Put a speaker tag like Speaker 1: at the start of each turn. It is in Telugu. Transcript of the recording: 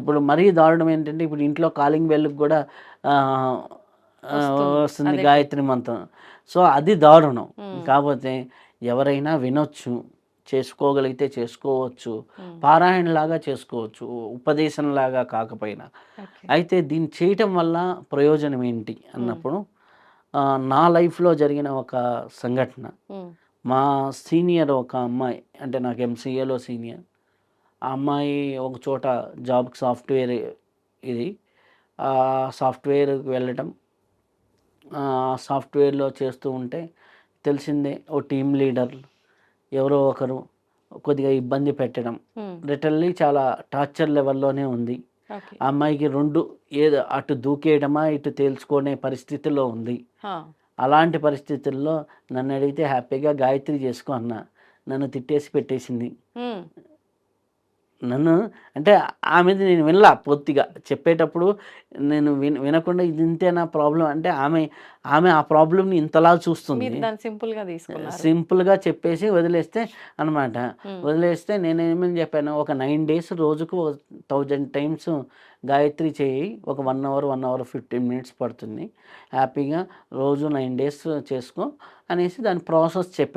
Speaker 1: ఇప్పుడు మరీ దారుణం ఏంటంటే ఇప్పుడు ఇంట్లో కాలింగ్ బెల్కి కూడా
Speaker 2: వస్తుంది.
Speaker 1: గాయత్రి మంత్రం సో అది దారుణం. కాకపోతే ఎవరైనా వినొచ్చు చేసుకోగలిగితే చేసుకోవచ్చు. పారాయణలాగా చేసుకోవచ్చు ఉపదేశంలాగా కాకపోయినా. అయితే దీన్ని చేయటం వల్ల ప్రయోజనం ఏంటి అన్నప్పుడు నా లైఫ్లో జరిగిన ఒక సంఘటన. మా సీనియర్ ఒక అమ్మాయి అంటే నాకు ఎంసీఏలో సీనియర్ ఆ అమ్మాయి ఒక చోట జాబ్కి సాఫ్ట్వేర్ ఇది ఆ సాఫ్ట్వేర్కి వెళ్ళటం సాఫ్ట్వేర్లో చేస్తూ ఉంటే తెలిసిందే ఓ టీమ్ లీడర్ ఎవరో ఒకరు కొద్దిగా ఇబ్బంది పెట్టడం
Speaker 2: ఉమ్.
Speaker 1: లిటరల్లీ చాలా టార్చర్ లెవెల్లోనే ఉంది. ఆ అమ్మాయికి రెండు ఏదో అటు దూకేయడమా ఇటు తేల్చుకునే పరిస్థితిలో ఉంది. అలాంటి పరిస్థితుల్లో నన్ను అడిగితే హ్యాపీగా గాయత్రి చేసుకో అన్న నన్ను తిట్టేసి పెట్టేసింది. నన్ను అంటే ఆమెది నేను వినలా పూర్తిగా. చెప్పేటప్పుడు నేను విన వినకుండా ఇది ఇంతే నా ప్రాబ్లం అంటే ఆమె ఆమె ఆ ప్రాబ్లమ్ని ఇంతలా చూస్తుంది.
Speaker 2: మీరు దాన్ని సింపుల్గా తీసుకున్నారు.
Speaker 1: సింపుల్గా చెప్పేసి వదిలేస్తే అనమాట. వదిలేస్తే నేను ఏమని చెప్పాను? ఒక నైన్ డేస్ రోజుకు థౌజండ్ టైమ్స్ గాయత్రి చేయి. ఒక one hour one hour fifteen minutes పడుతుంది. హ్యాపీగా రోజు నైన్ డేస్ చేసుకో అనేసి దాని ప్రాసెస్ చెప్పాను